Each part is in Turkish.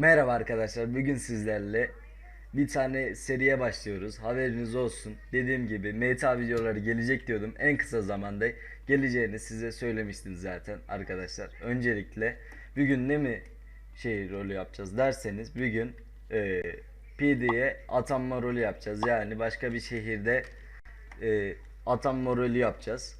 Merhaba arkadaşlar. Bugün sizlerle bir tane seriye başlıyoruz. Haberiniz olsun. Dediğim gibi meta videoları gelecek diyordum. En kısa zamanda geleceğini size söylemiştim zaten arkadaşlar. Öncelikle bugün ne mi şey rolü yapacağız derseniz bugün e, PD'ye atanma rolü yapacağız. Yani başka bir şehirde e, atanma rolü yapacağız.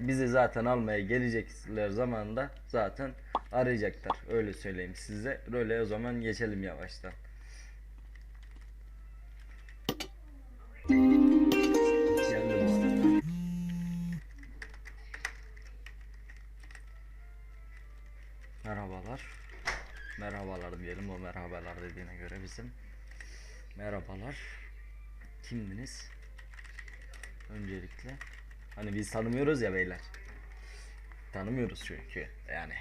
Bizi zaten almaya gelecekler zamanında zaten arayacaklar. Öyle söyleyeyim size. Role o zaman geçelim yavaştan. Merhabalar. Merhabalar diyelim o merhabalar dediğine göre bizim. Merhabalar. Kimdiniz? Öncelikle. Hani biz tanımıyoruz ya beyler. Tanımıyoruz çünkü yani.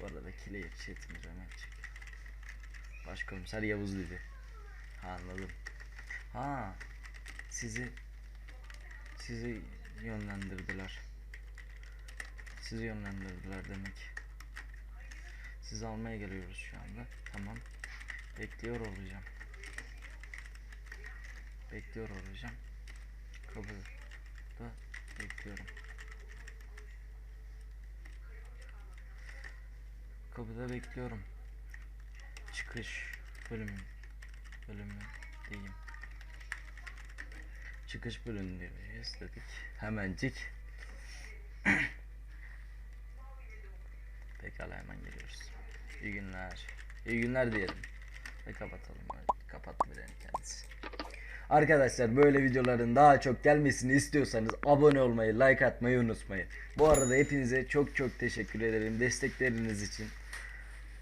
Bu arada kile yetişetimiz hemen çık. Başkomiser Yavuz dedi. Ha anladım. Ha sizi sizi yönlendirdiler. Sizi yönlendirdiler demek. Sizi almaya geliyoruz şu anda. Tamam. Bekliyor olacağım. Bekliyor olacağım. Kapıda bekliyorum. Kapıda bekliyorum. Çıkış bölümü bölümü diyeyim. Çıkış bölümündeyiz dedik. Hemencik. Pekala hemen geliyoruz. İyi günler. İyi günler diyelim. Ve kapatalım. Kapattı bile kendisi. Arkadaşlar böyle videoların daha çok gelmesini istiyorsanız abone olmayı, like atmayı unutmayın. Bu arada hepinize çok çok teşekkür ederim destekleriniz için.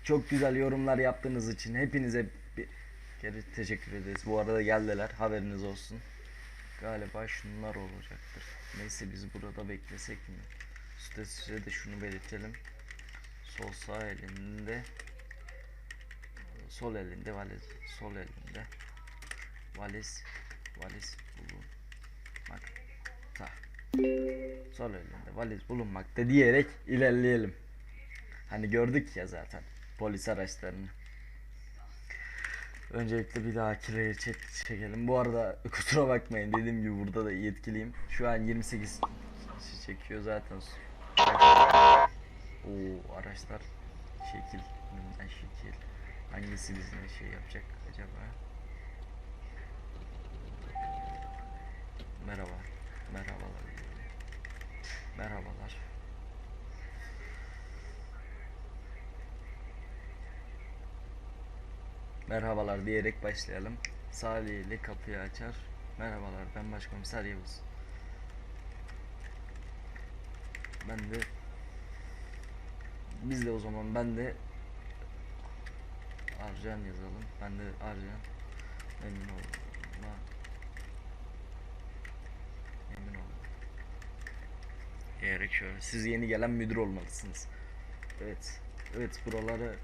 Çok güzel yorumlar yaptığınız için hepinize bir kere teşekkür ederiz. Bu arada geldiler haberiniz olsun. Galiba şunlar olacaktır. Neyse biz burada beklesek mi? Üstte size de şunu belirtelim. Sol sağ elinde sol elinde valiz sol elinde valiz valiz bulunmakta sol elinde valiz bulunmakta diyerek ilerleyelim hani gördük ya zaten polis araçlarını. Öncelikle bir daha kirayı çek çekelim. Bu arada kusura bakmayın dediğim gibi burada da yetkiliyim. Şu an 28 kişi çekiyor zaten. O araçlar şekil önümden şekil? Hangisi bizimle şey yapacak acaba merhaba merhabalar merhabalar merhabalar diyerek başlayalım Salih ile kapıyı açar merhabalar ben başkomiser Yavuz ben de biz de o zaman ben de Arcan yazalım. Ben de Arcan memnun olma memnun oldum. Diyerek şöyle siz yeni gelen müdür olmalısınız. Evet. Evet buraları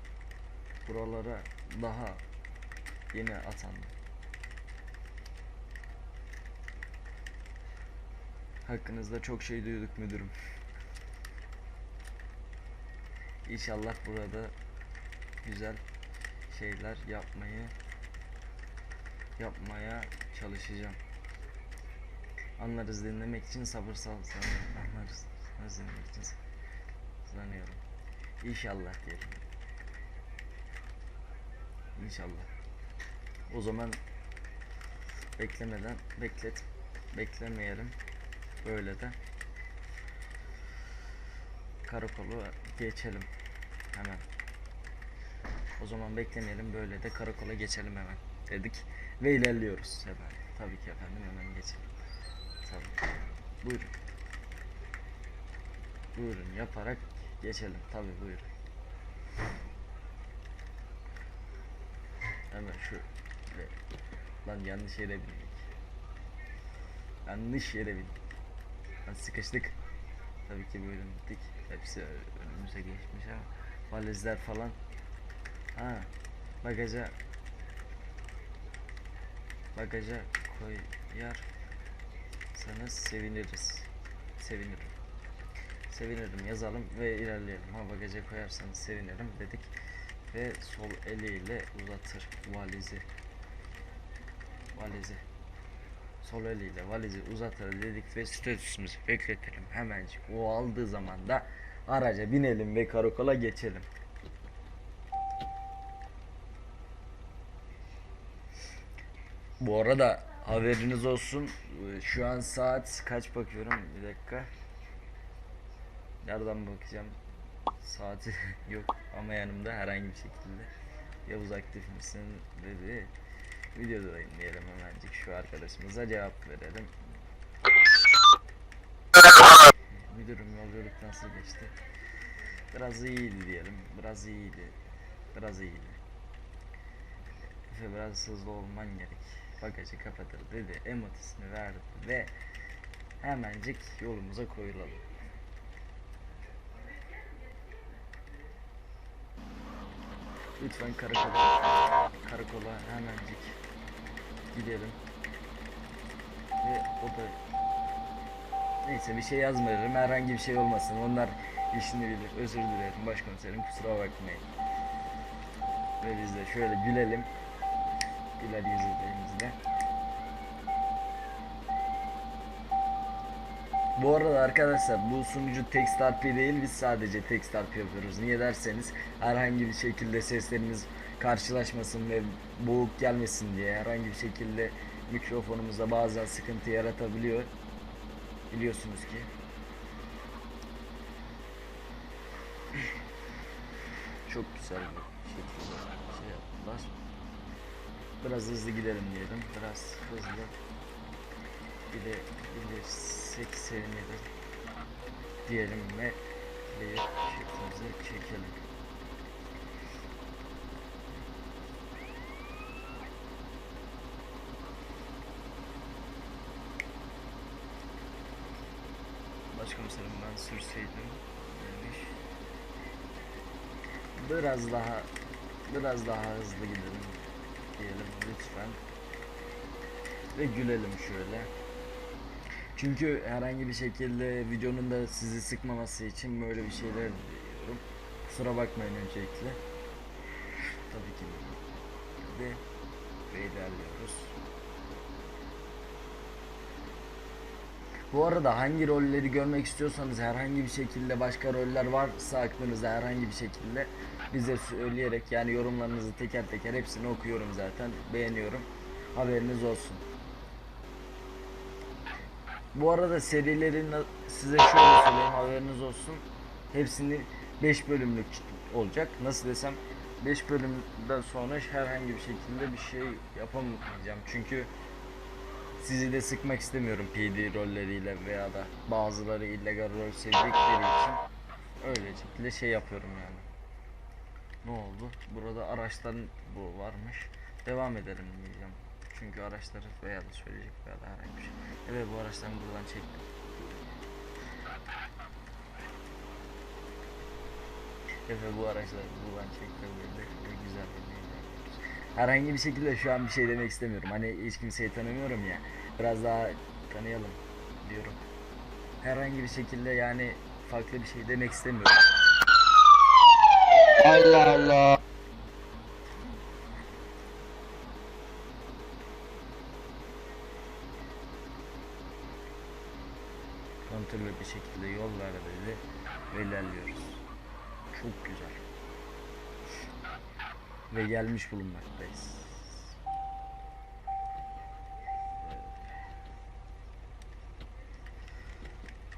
buralara daha yeni atandım. Hakkınızda çok şey duyduk müdürüm. İnşallah burada güzel şeyler yapmayı yapmaya çalışacağım. Anlarız dinlemek için sabır sal anlarız. Anlarız dinlemek için sanıyorum. İnşallah diyelim. İnşallah. O zaman beklemeden beklet beklemeyelim. Böyle de karakolu geçelim hemen. O zaman beklemeyelim böyle de karakola geçelim hemen dedik ve ilerliyoruz hemen. Tabii ki efendim hemen geçelim. Tabii. Buyurun. Buyurun yaparak geçelim. Tabii buyurun. Hemen şu ve- lan yanlış yere bindik. Yanlış yere bindik. Lan sıkıştık. Tabii ki buyurun dedik. Hepsi önümüze geçmiş ama valizler falan. Ha, bagaja bagaja koyarsanız seviniriz. Sevinirim. sevinirim yazalım ve ilerleyelim. Ha bagaja koyarsanız sevinirim dedik. Ve sol eliyle uzatır valizi. Valizi. Sol eliyle valizi uzatır dedik ve statüsümüzü bekletelim hemencik. O aldığı zaman da araca binelim ve karakola geçelim. Bu arada haberiniz olsun. Ee, Şu an saat kaç bakıyorum? Bir dakika. Nereden bakacağım? Saati yok ama yanımda herhangi bir şekilde. Yavuz aktif misin dedi. Videodayım diyelim hemencik şu arkadaşımıza cevap verelim. Müdürüm yolculuk nasıl geçti? Biraz iyiydi diyelim. Biraz iyiydi. Biraz iyiydi. Efe biraz hızlı olman gerek. Bagajı kapatır dedi. Emotisini verdi ve hemencik yolumuza koyulalım. Lütfen karakola, karakola hemencik gidelim. Ve o da neyse bir şey yazmıyorum herhangi bir şey olmasın onlar işini bilir özür dilerim başkomiserim kusura bakmayın. Ve biz de şöyle gülelim. Güler yüzlerimizle. Bu arada arkadaşlar bu sunucu text değil biz sadece text yapıyoruz. Niye derseniz herhangi bir şekilde seslerimiz karşılaşmasın ve boğuk gelmesin diye herhangi bir şekilde mikrofonumuzda bazen sıkıntı yaratabiliyor. Biliyorsunuz ki. Çok güzel bir şekilde şey yaptılar. Biraz hızlı gidelim diyelim. Biraz hızlı bile bilirsek sevinirim diyelim ve bir şeklimizi çekelim. Başkomiserim ben sürseydim demiş. Biraz daha biraz daha hızlı gidelim diyelim lütfen. Ve gülelim şöyle. Çünkü herhangi bir şekilde videonun da sizi sıkmaması için böyle bir şeyler diyorum. Kusura bakmayın öncelikle. Tabii ki de ve ilerliyoruz. Bu arada hangi rolleri görmek istiyorsanız herhangi bir şekilde başka roller varsa aklınızda herhangi bir şekilde bize söyleyerek yani yorumlarınızı teker teker hepsini okuyorum zaten beğeniyorum haberiniz olsun. Bu arada serilerin size şöyle söyleyeyim haberiniz olsun. Hepsini 5 bölümlük olacak. Nasıl desem 5 bölümden sonra herhangi bir şekilde bir şey yapamayacağım. Çünkü sizi de sıkmak istemiyorum PD rolleriyle veya da bazıları illegal rol sevdikleri için öyle şekilde şey yapıyorum yani. Ne oldu? Burada araçların bu varmış. Devam edelim diyeceğim. Çünkü araçları veya da söyleyecek veya da herhangi bir şey. Evet bu araçtan buradan çektim. Evet bu araçları buradan çektirildi güzel. Herhangi bir şekilde şu an bir şey demek istemiyorum. Hani hiç kimseyi tanımıyorum ya. Biraz daha tanıyalım diyorum. Herhangi bir şekilde yani farklı bir şey demek istemiyorum. Allah Allah. Kontrollü bir şekilde yollarda dedi ve ilerliyoruz. Çok güzel. Ve gelmiş bulunmaktayız.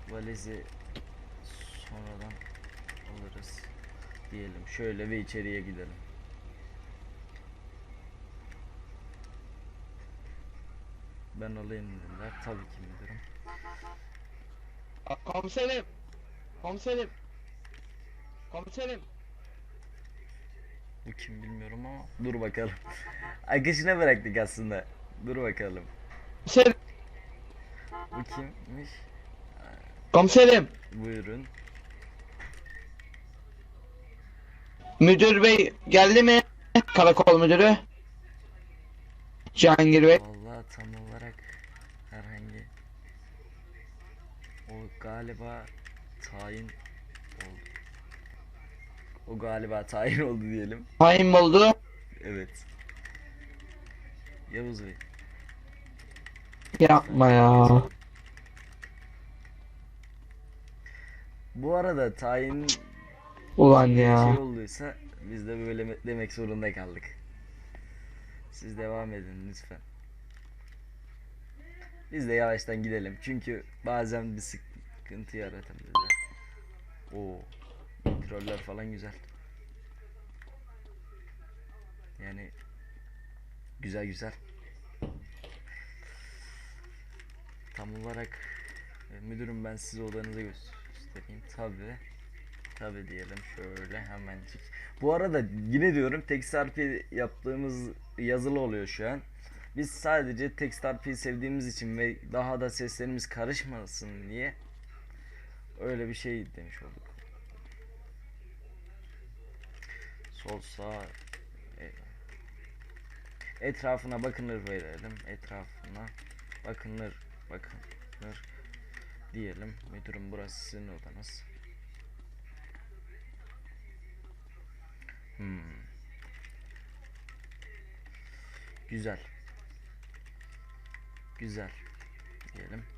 Valizi sonradan alırız diyelim. Şöyle ve içeriye gidelim. Ben alayım dediler. Tabii ki müdürüm. Komiserim. Komiserim. Komiserim. Bu kim bilmiyorum ama dur bakalım. Akışına bıraktık aslında. Dur bakalım. Komiserim. Bu kimmiş? Komiserim. Buyurun. Müdür bey geldi mi? Karakol müdürü. Cihangir bey. Vallahi tam olarak herhangi o galiba tayin oldu. O galiba tayin oldu diyelim. Mi oldu? Evet. Yavuz Bey. Yapma ya. Bu arada tayin Ulan şey ya. olduysa biz de böyle me- demek zorunda kaldık. Siz devam edin lütfen. Biz de yavaştan gidelim. Çünkü bazen bir sıkıntı yaratabilirler. Oo. Troller falan güzel. Yani güzel güzel. Tam olarak e, müdürüm ben size odanızı göstereyim. Tabi. Tabi diyelim şöyle hemencik. Bu arada yine diyorum text harfi yaptığımız yazılı oluyor şu an. Biz sadece text harfi sevdiğimiz için ve daha da seslerimiz karışmasın diye öyle bir şey demiş olduk. Sol sağ e, etrafına bakınır verelim. Etrafına bakınır bakınır diyelim. Müdürüm burası sizin odanız. Hmm. Güzel. Güzel. Diyelim.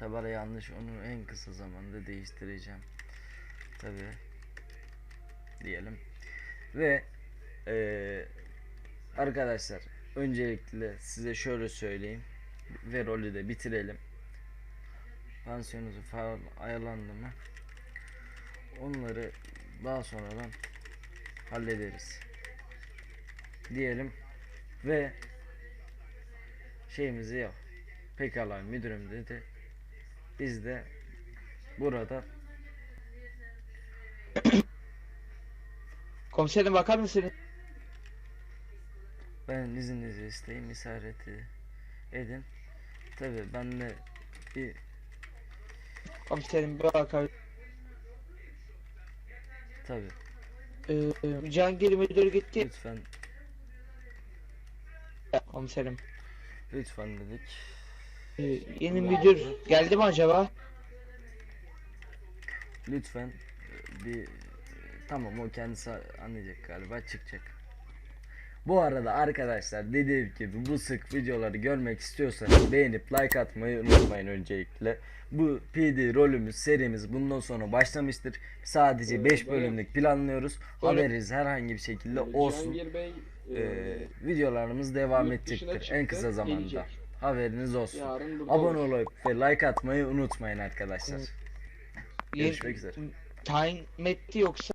Tabara yanlış onu en kısa zamanda değiştireceğim. Tabi. Diyelim. Ve eee, arkadaşlar öncelikle size şöyle söyleyeyim ve rolü de bitirelim. Pansiyonunuzu falan ayarlandı mı? Onları daha sonradan hallederiz. Diyelim ve şeyimizi yap. Pekala müdürüm dedi. Biz de burada Komiserim bakar mısınız? ben izninizi isteyeyim isareti edin. Tabi ben de bir Komiserim bir bakar. tabi Ee, Cihangir müdür gitti. lütfen Komiserim. lütfen dedik. Ee, yeni müdür geldi mi acaba? Lütfen e, bir tamam o kendisi anlayacak galiba çıkacak. Bu arada arkadaşlar dediğim gibi bu sık videoları görmek istiyorsanız beğenip like atmayı unutmayın öncelikle. Bu PD rolümüz serimiz bundan sonra başlamıştır. Sadece Ee, 5 böyle- bölümlük planlıyoruz. Haberiniz herhangi bir şekilde olsun. Bey Ee, e, videolarımız devam edecektir en kısa zamanda. gelecek. Haberiniz olsun. yarın burada Abone olur. olup ve like atmayı unutmayın arkadaşlar. Görüşmek üzere. Mi etti yoksa?